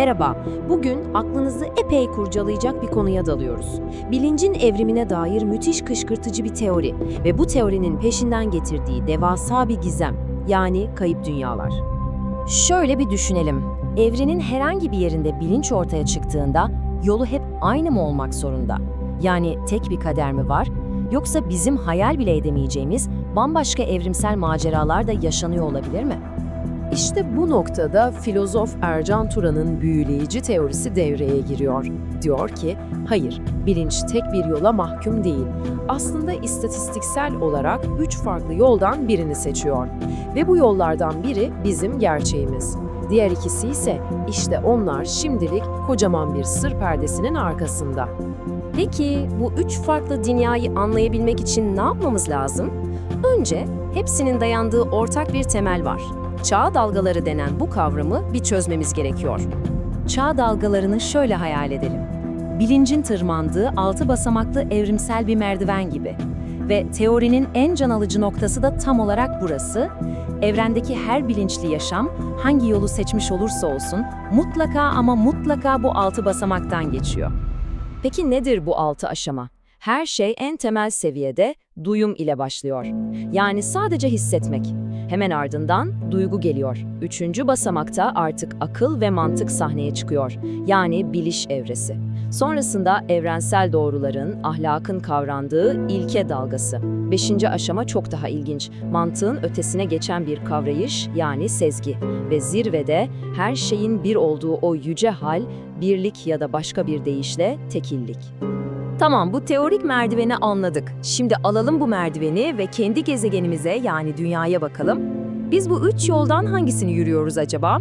Merhaba, bugün aklınızı epey kurcalayacak bir konuya dalıyoruz. Bilincin evrimine dair müthiş kışkırtıcı bir teori ve bu teorinin peşinden getirdiği devasa bir gizem, yani kayıp dünyalar. Şöyle bir düşünelim, evrenin herhangi bir yerinde bilinç ortaya çıktığında yolu hep aynı mı olmak zorunda? Yani tek bir kader mi var? Yoksa bizim hayal bile edemeyeceğimiz bambaşka evrimsel maceralar da yaşanıyor olabilir mi? İşte bu noktada filozof Ercan Turan'ın büyüleyici teorisi devreye giriyor. Diyor ki, hayır, bilinç tek bir yola mahkum değil. Aslında istatistiksel olarak üç farklı yoldan birini seçiyor. Ve bu yollardan biri bizim gerçeğimiz. Diğer ikisi ise işte onlar şimdilik kocaman bir sır perdesinin arkasında. Peki bu üç farklı dünyayı anlayabilmek için ne yapmamız lazım? Önce hepsinin dayandığı ortak bir temel var. Çağ dalgaları denen bu kavramı bir çözmemiz gerekiyor. Çağ dalgalarını şöyle hayal edelim. Bilincin tırmandığı altı basamaklı evrimsel bir merdiven gibi. Ve teorinin en can alıcı noktası da tam olarak burası. Evrendeki her bilinçli yaşam hangi yolu seçmiş olursa olsun mutlaka ama mutlaka bu altı basamaktan geçiyor. Peki nedir bu altı aşama? Her şey en temel seviyede duyum ile başlıyor. Yani sadece hissetmek. Hemen ardından duygu geliyor. Üçüncü basamakta artık akıl ve mantık sahneye çıkıyor. Yani biliş evresi. Sonrasında evrensel doğruların, ahlakın kavrandığı ilke dalgası. Beşinci aşama çok daha ilginç. Mantığın ötesine geçen bir kavrayış yani sezgi. Ve zirvede her şeyin bir olduğu o yüce hal, birlik ya da başka bir deyişle tekillik. Tamam bu teorik merdiveni anladık. Şimdi alalım bu merdiveni ve kendi gezegenimize yani dünyaya bakalım. Biz bu üç yoldan hangisini yürüyoruz acaba?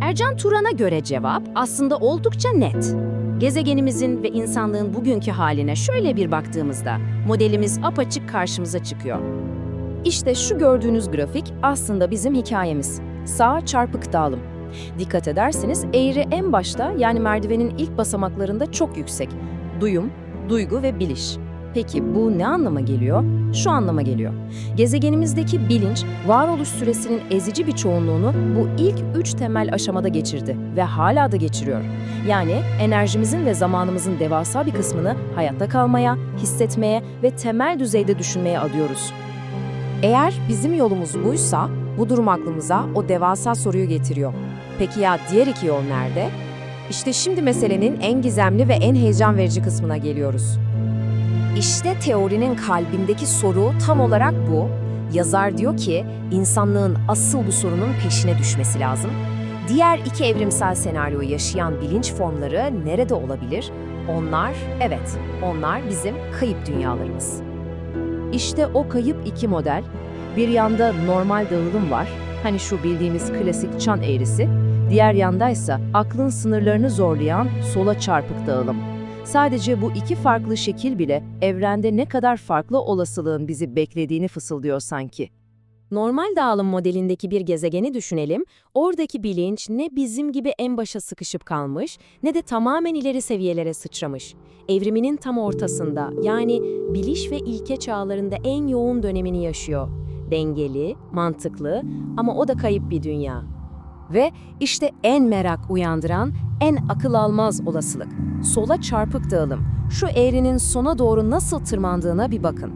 Ercan Turan'a göre cevap aslında oldukça net. Gezegenimizin ve insanlığın bugünkü haline şöyle bir baktığımızda modelimiz apaçık karşımıza çıkıyor. İşte şu gördüğünüz grafik aslında bizim hikayemiz. Sağ çarpık dağılım. Dikkat ederseniz eğri en başta yani merdivenin ilk basamaklarında çok yüksek. Duyum, duygu ve biliş. Peki bu ne anlama geliyor? Şu anlama geliyor. Gezegenimizdeki bilinç, varoluş süresinin ezici bir çoğunluğunu bu ilk üç temel aşamada geçirdi ve hala da geçiriyor. Yani enerjimizin ve zamanımızın devasa bir kısmını hayatta kalmaya, hissetmeye ve temel düzeyde düşünmeye adıyoruz. Eğer bizim yolumuz buysa, bu durum aklımıza o devasa soruyu getiriyor. Peki ya diğer iki yol nerede? İşte şimdi meselenin en gizemli ve en heyecan verici kısmına geliyoruz. İşte teorinin kalbindeki soru tam olarak bu. Yazar diyor ki insanlığın asıl bu sorunun peşine düşmesi lazım. Diğer iki evrimsel senaryoyu yaşayan bilinç formları nerede olabilir? Onlar, evet, onlar bizim kayıp dünyalarımız. İşte o kayıp iki model. Bir yanda normal dağılım var, hani şu bildiğimiz klasik çan eğrisi. Diğer yandaysa aklın sınırlarını zorlayan sola çarpık dağılım. Sadece bu iki farklı şekil bile evrende ne kadar farklı olasılığın bizi beklediğini fısıldıyor sanki. Normal dağılım modelindeki bir gezegeni düşünelim. Oradaki bilinç ne bizim gibi en başa sıkışıp kalmış ne de tamamen ileri seviyelere sıçramış. Evriminin tam ortasında yani biliş ve ilke çağlarında en yoğun dönemini yaşıyor. Dengeli, mantıklı ama o da kayıp bir dünya. Ve işte en merak uyandıran, en akıl almaz olasılık. Sola çarpık dağılım. Şu eğrinin sona doğru nasıl tırmandığına bir bakın.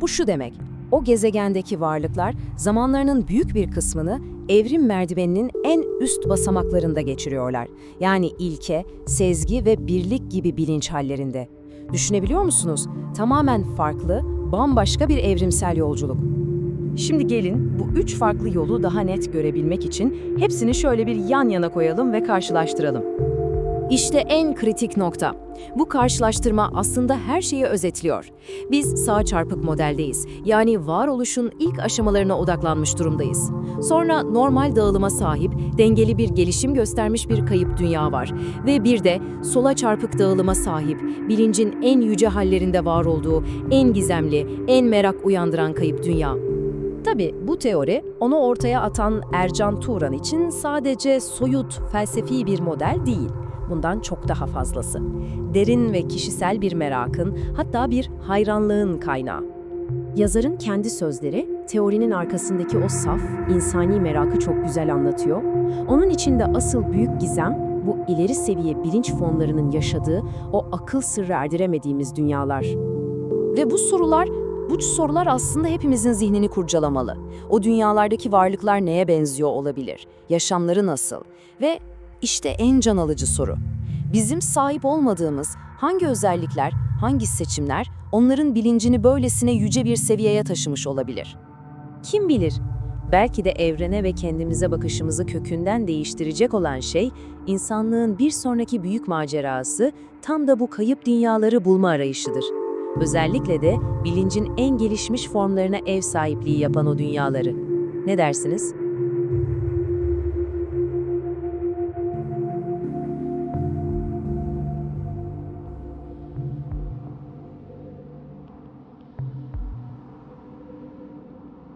Bu şu demek, o gezegendeki varlıklar zamanlarının büyük bir kısmını evrim merdiveninin en üst basamaklarında geçiriyorlar. Yani ilke, sezgi ve birlik gibi bilinç hallerinde. Düşünebiliyor musunuz? Tamamen farklı, bambaşka bir evrimsel yolculuk. Şimdi gelin bu üç farklı yolu daha net görebilmek için hepsini şöyle bir yan yana koyalım ve karşılaştıralım. İşte en kritik nokta. Bu karşılaştırma aslında her şeyi özetliyor. Biz sağ çarpık modeldeyiz. Yani varoluşun ilk aşamalarına odaklanmış durumdayız. Sonra normal dağılıma sahip, dengeli bir gelişim göstermiş bir kayıp dünya var. Ve bir de sola çarpık dağılıma sahip, bilincin en yüce hallerinde var olduğu, en gizemli, en merak uyandıran kayıp dünya. Tabi bu teori onu ortaya atan Ercan Turan için sadece soyut, felsefi bir model değil. Bundan çok daha fazlası. Derin ve kişisel bir merakın, hatta bir hayranlığın kaynağı. Yazarın kendi sözleri, teorinin arkasındaki o saf, insani merakı çok güzel anlatıyor. Onun içinde asıl büyük gizem, bu ileri seviye bilinç fonlarının yaşadığı o akıl sırrı erdiremediğimiz dünyalar. Ve bu sorular, bu sorular aslında hepimizin zihnini kurcalamalı. O dünyalardaki varlıklar neye benziyor olabilir? Yaşamları nasıl? Ve işte en can alıcı soru. Bizim sahip olmadığımız hangi özellikler, hangi seçimler onların bilincini böylesine yüce bir seviyeye taşımış olabilir? Kim bilir? Belki de evrene ve kendimize bakışımızı kökünden değiştirecek olan şey, insanlığın bir sonraki büyük macerası tam da bu kayıp dünyaları bulma arayışıdır. Özellikle de bilincin en gelişmiş formlarına ev sahipliği yapan o dünyaları. Ne dersiniz?